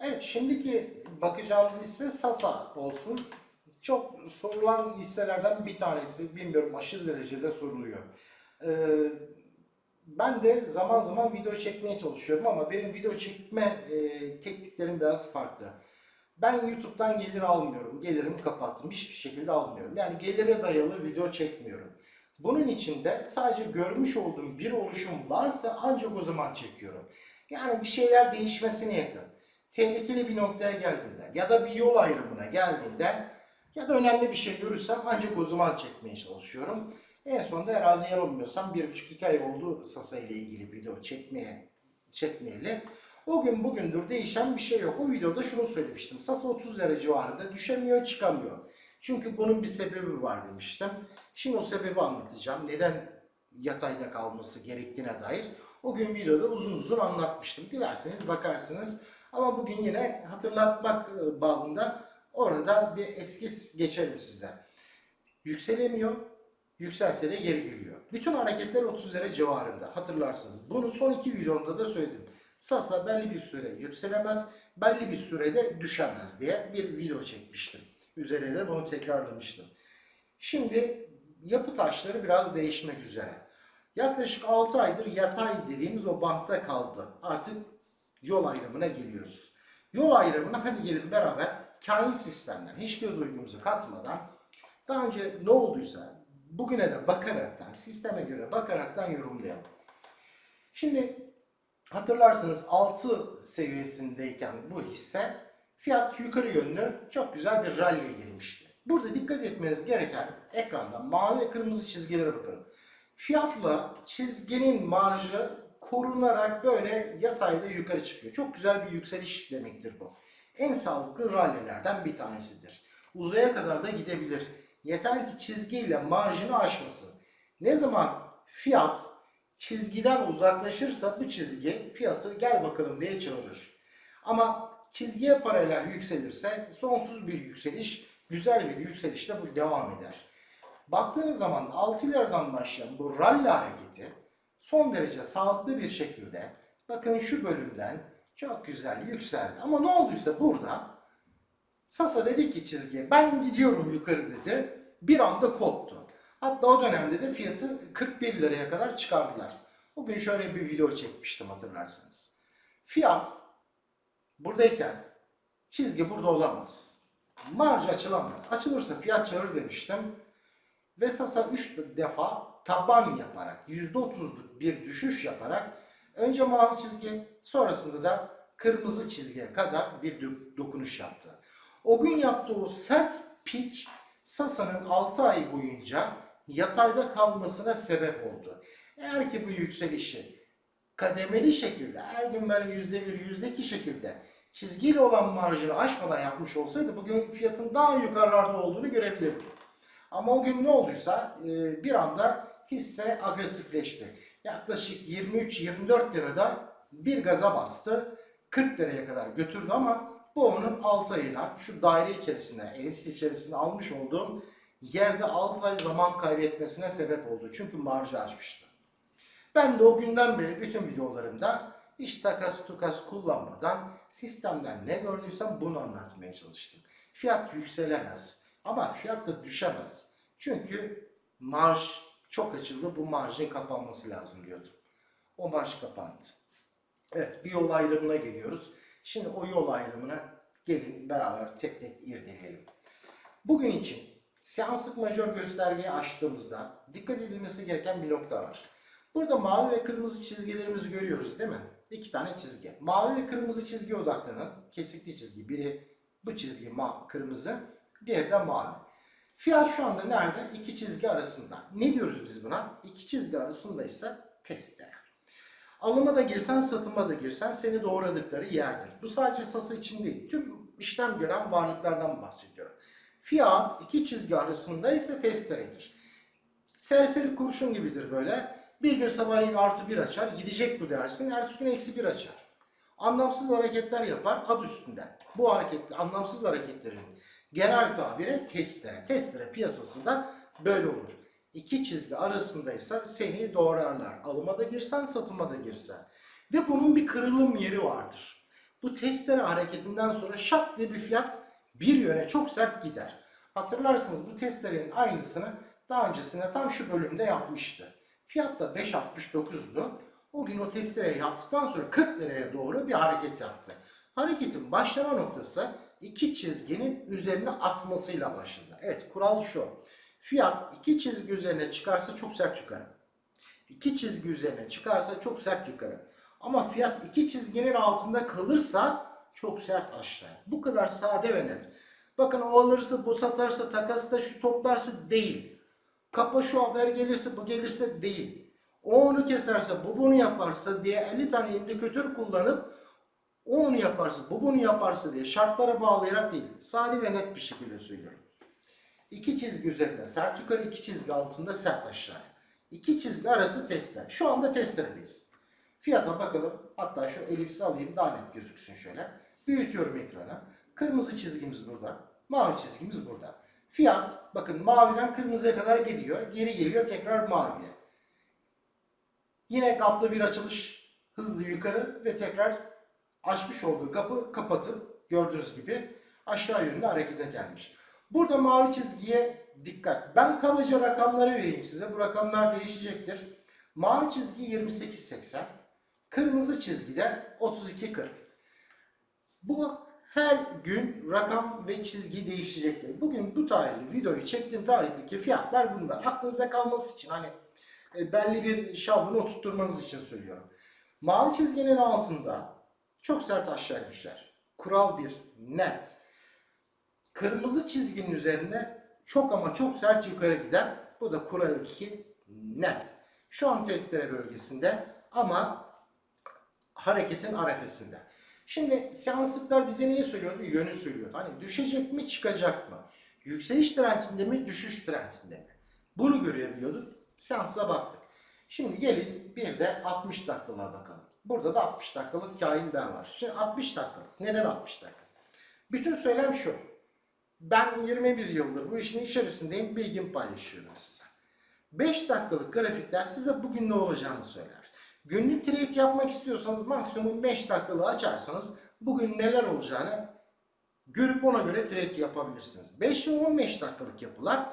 Evet şimdiki bakacağımız hisse Sasa olsun. Çok sorulan hisselerden bir tanesi. Bilmiyorum aşırı derecede soruluyor. Ee, ben de zaman zaman video çekmeye çalışıyorum ama benim video çekme e, tekniklerim biraz farklı. Ben YouTube'dan gelir almıyorum. Gelirimi kapattım. Hiçbir şekilde almıyorum. Yani gelire dayalı video çekmiyorum. Bunun için de sadece görmüş olduğum bir oluşum varsa ancak o zaman çekiyorum. Yani bir şeyler değişmesine yakın. Tehlikeli bir noktaya geldiğinde ya da bir yol ayrımına geldiğinde ya da önemli bir şey görürsem ancak o zaman çekmeye çalışıyorum. En sonunda herhalde yanılmıyorsam bir buçuk iki ay oldu Sasa ile ilgili video çekmeye çekmeyeli. O gün bugündür değişen bir şey yok. O videoda şunu söylemiştim. Sasa 30 lira civarında düşemiyor çıkamıyor. Çünkü bunun bir sebebi var demiştim. Şimdi o sebebi anlatacağım. Neden yatayda kalması gerektiğine dair. O gün videoda uzun uzun anlatmıştım. Dilerseniz bakarsınız. Ama bugün yine hatırlatmak e, babında orada bir eskiz geçelim size. Yükselemiyor. Yükselse de geri geliyor. Bütün hareketler 30 lira civarında. Hatırlarsınız. Bunu son iki videomda da söyledim. Sasa belli bir süre yükselemez, belli bir sürede düşemez diye bir video çekmiştim. Üzerine de bunu tekrarlamıştım. Şimdi yapı taşları biraz değişmek üzere. Yaklaşık 6 aydır yatay dediğimiz o bantta kaldı. Artık yol ayrımına geliyoruz. Yol ayrımına hadi gelin beraber kain sistemden hiçbir duygumuzu katmadan daha önce ne olduysa bugüne de bakaraktan, sisteme göre bakaraktan yorumlayalım. Şimdi hatırlarsınız 6 seviyesindeyken bu hisse fiyat yukarı yönlü çok güzel bir rally'e girmişti. Burada dikkat etmeniz gereken ekranda mavi ve kırmızı çizgilere bakın. Fiyatla çizginin marjı korunarak böyle yatayda yukarı çıkıyor. Çok güzel bir yükseliş demektir bu. En sağlıklı rallilerden bir tanesidir. Uzaya kadar da gidebilir. Yeter ki çizgiyle marjını aşmasın. Ne zaman fiyat çizgiden uzaklaşırsa bu çizgi fiyatı gel bakalım diye çağırır. Ama çizgiye paralel yükselirse sonsuz bir yükseliş, güzel bir yükselişle bu devam eder. Baktığınız zaman 6 liradan başlayan bu rally hareketi son derece sağlıklı bir şekilde bakın şu bölümden çok güzel yükseldi. Ama ne olduysa burada Sasa dedi ki çizgiye ben gidiyorum yukarı dedi. Bir anda koptu. Hatta o dönemde de fiyatı 41 liraya kadar çıkardılar. O gün şöyle bir video çekmiştim hatırlarsınız. Fiyat buradayken çizgi burada olamaz. Marj açılamaz. Açılırsa fiyat çağır demiştim. Ve Sasa 3 defa taban yaparak %30'luk bir düşüş yaparak önce mavi çizgi sonrasında da kırmızı çizgiye kadar bir do- dokunuş yaptı. O gün yaptığı o sert pik Sasa'nın 6 ay boyunca yatayda kalmasına sebep oldu. Eğer ki bu yükselişi kademeli şekilde her gün böyle yüzde bir, yüzde iki şekilde çizgiyle olan marjını aşmadan yapmış olsaydı bugün fiyatın daha yukarılarda olduğunu görebilirdik. Ama o gün ne olduysa e, bir anda hisse agresifleşti. Yaklaşık 23-24 lirada bir gaza bastı. 40 liraya kadar götürdü ama bu onun 6 ayına şu daire içerisine, elbise içerisine almış olduğum yerde 6 ay zaman kaybetmesine sebep oldu. Çünkü marjı açmıştı. Ben de o günden beri bütün videolarımda hiç takas tukas kullanmadan sistemden ne gördüysem bunu anlatmaya çalıştım. Fiyat yükselemez ama fiyat da düşemez. Çünkü marj çok açıldı bu marjın kapanması lazım diyordum. O marj kapandı. Evet bir yol ayrımına geliyoruz. Şimdi o yol ayrımına gelin beraber tek tek irdeleyelim. Bugün için seanslık majör göstergeyi açtığımızda dikkat edilmesi gereken bir nokta var. Burada mavi ve kırmızı çizgilerimizi görüyoruz değil mi? İki tane çizgi. Mavi ve kırmızı çizgi odaklanın. Kesikli çizgi. Biri bu çizgi ma kırmızı, diğeri de mavi. Fiyat şu anda nerede? İki çizgi arasında. Ne diyoruz biz buna? İki çizgi arasındaysa testere. Alıma da girsen, satıma da girsen seni doğradıkları yerdir. Bu sadece sası için değil. Tüm işlem gören varlıklardan bahsediyorum. Fiyat iki çizgi arasında ise testeredir. Serseri kurşun gibidir böyle. Bir gün sabahleyin artı bir açar, gidecek bu dersin, ertesi gün eksi bir açar. Anlamsız hareketler yapar ad üstünden. Bu hareket, anlamsız hareketlerin genel tabiri testere. Testere piyasasında böyle olur. İki çizgi arasındaysa seni doğrarlar. Alıma da girsen, satıma da girsen. Ve bunun bir kırılım yeri vardır. Bu testere hareketinden sonra şak diye bir fiyat bir yöne çok sert gider. Hatırlarsınız bu testerenin aynısını daha öncesinde tam şu bölümde yapmıştı. Fiyat da 5.69'du. O gün o testereyi yaptıktan sonra 40 liraya doğru bir hareket yaptı. Hareketin başlama noktası iki çizginin üzerine atmasıyla başladı. Evet kural şu. Fiyat iki çizgi üzerine çıkarsa çok sert yukarı. İki çizgi üzerine çıkarsa çok sert yukarı. Ama fiyat iki çizginin altında kalırsa çok sert aşağı. Bu kadar sade ve net. Bakın o alırsa, bu satarsa, takası da şu toplarsa değil. Kapa şu haber gelirse, bu gelirse değil. O onu keserse, bu bunu yaparsa diye 50 tane indikatör kullanıp o onu yaparsa, bu bunu yaparsa diye şartlara bağlayarak değil. Sade ve net bir şekilde söylüyorum. İki çizgi üzerinde sert yukarı, iki çizgi altında sert aşağı. İki çizgi arası tester. Şu anda testeredeyiz. Fiyata bakalım. Hatta şu elipsi alayım daha net gözüksün şöyle. Büyütüyorum ekrana. Kırmızı çizgimiz burada. Mavi çizgimiz burada. Fiyat bakın maviden kırmızıya kadar gidiyor. Geri geliyor tekrar maviye. Yine gaplı bir açılış hızlı yukarı ve tekrar açmış olduğu kapı kapatıp gördüğünüz gibi aşağı yönlü harekete gelmiş. Burada mavi çizgiye dikkat. Ben kabaca rakamları vereyim size. Bu rakamlar değişecektir. Mavi çizgi 28.80. Kırmızı çizgide 32.40. Bu her gün rakam ve çizgi değişecektir. Bugün bu tarihli videoyu çektiğim tarihteki fiyatlar bunlar. Aklınızda kalması için hani e, belli bir şablonu oturtturmanız için söylüyorum. Mavi çizginin altında çok sert aşağı düşer. Kural 1 net. Kırmızı çizginin üzerinde çok ama çok sert yukarı gider. Bu da kural 2 net. Şu an testere bölgesinde ama hareketin arefesinde. Şimdi seanslıklar bize neyi söylüyordu? Yönü söylüyordu. Hani düşecek mi çıkacak mı? Yükseliş trendinde mi düşüş trendinde mi? Bunu görebiliyorduk. Seansa baktık. Şimdi gelin bir de 60 dakikalığa bakalım. Burada da 60 dakikalık kain daha var. Şimdi 60 dakikalık. Neden 60 dakika? Bütün söylem şu. Ben 21 yıldır bu işin içerisindeyim. Bilgimi paylaşıyorum size. 5 dakikalık grafikler size bugün ne olacağını söyler. Günlük trade yapmak istiyorsanız maksimum 5 dakikalığı açarsanız bugün neler olacağını görüp ona göre trade yapabilirsiniz. 5 ve 15 dakikalık yapılar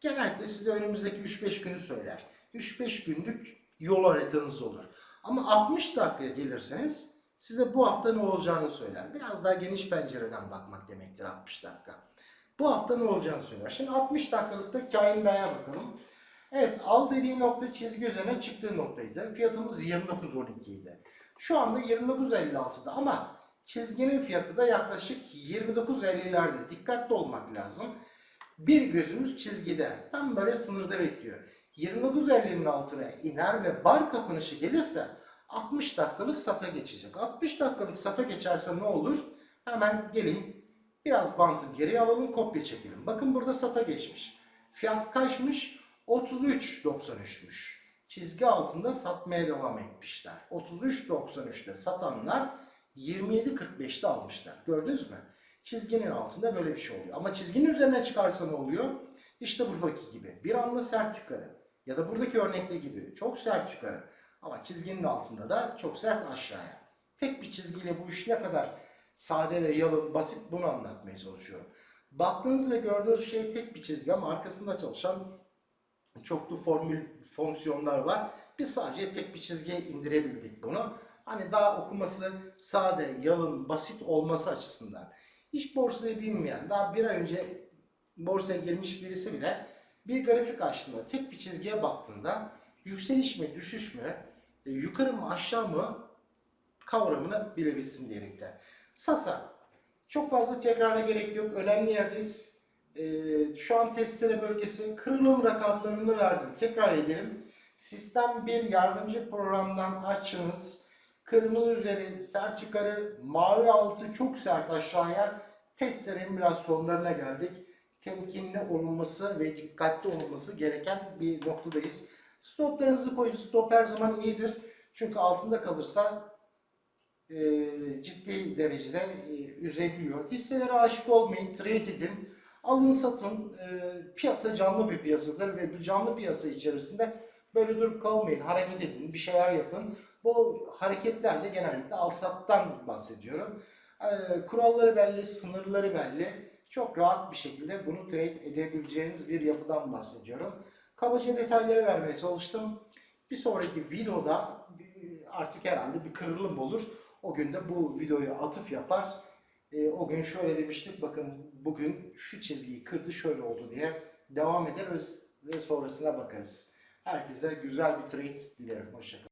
genellikle size önümüzdeki 3-5 günü söyler. 3-5 günlük yol haritanız olur. Ama 60 dakikaya gelirseniz size bu hafta ne olacağını söyler. Biraz daha geniş pencereden bakmak demektir 60 dakika. Bu hafta ne olacağını söyler. Şimdi 60 dakikalıkta kain B'ye bakalım. Evet al dediği nokta çizgi üzerine çıktığı noktaydı. Fiyatımız 29.12 idi. Şu anda 29.56'da ama çizginin fiyatı da yaklaşık 29.50'lerde. Dikkatli olmak lazım. Bir gözümüz çizgide. Tam böyle sınırda bekliyor. 29.50'nin altına iner ve bar kapanışı gelirse 60 dakikalık sata geçecek. 60 dakikalık sata geçerse ne olur? Hemen gelin biraz bantı geri alalım kopya çekelim. Bakın burada sata geçmiş. Fiyat kaçmış? 33.93'müş. Çizgi altında satmaya devam etmişler. 33.93'te satanlar 27.45'te almışlar. Gördünüz mü? Çizginin altında böyle bir şey oluyor. Ama çizginin üzerine çıkarsa ne oluyor? İşte buradaki gibi. Bir anda sert yukarı. Ya da buradaki örnekte gibi. Çok sert yukarı. Ama çizginin altında da çok sert aşağıya. Tek bir çizgiyle bu iş ne kadar sade ve yalın, basit bunu anlatmaya çalışıyorum. Baktığınız ve gördüğünüz şey tek bir çizgi ama arkasında çalışan çoklu formül fonksiyonlar var. Biz sadece tek bir çizgiye indirebildik bunu. Hani daha okuması sade, yalın, basit olması açısından. Hiç borsayı bilmeyen, daha bir ay önce borsaya girmiş birisi bile bir grafik açtığında, tek bir çizgiye baktığında yükseliş mi, düşüş mü, e, yukarı mı, aşağı mı kavramını bilebilsin diyerekten. Sasa. Çok fazla tekrara gerek yok. Önemli yerdeyiz. Ee, şu an testere bölgesi kırılım rakamlarını verdim. Tekrar edelim. Sistem bir yardımcı programdan açınız. Kırmızı üzeri sert yukarı, mavi altı çok sert aşağıya. Testerin biraz sonlarına geldik. Temkinli olunması ve dikkatli olunması gereken bir noktadayız. Stoplarınızı koyun. Stop her zaman iyidir. Çünkü altında kalırsa e, ciddi derecede e, üzebiliyor. Hisselere aşık olmayın, trade edin. Alın satın. E, piyasa canlı bir piyasadır ve bu canlı piyasa içerisinde böyle durup kalmayın. Hareket edin, bir şeyler yapın. Bu hareketlerde genellikle al sattan bahsediyorum. Ee, kuralları belli, sınırları belli. Çok rahat bir şekilde bunu trade edebileceğiniz bir yapıdan bahsediyorum. Kabaca detayları vermeye çalıştım. Bir sonraki videoda artık herhalde bir kırılım olur. O gün de bu videoyu atıf yapar. Ee, o gün şöyle demiştik bakın bugün şu çizgiyi kırdı şöyle oldu diye devam ederiz ve sonrasına bakarız. Herkese güzel bir trade dilerim. Hoşçakalın.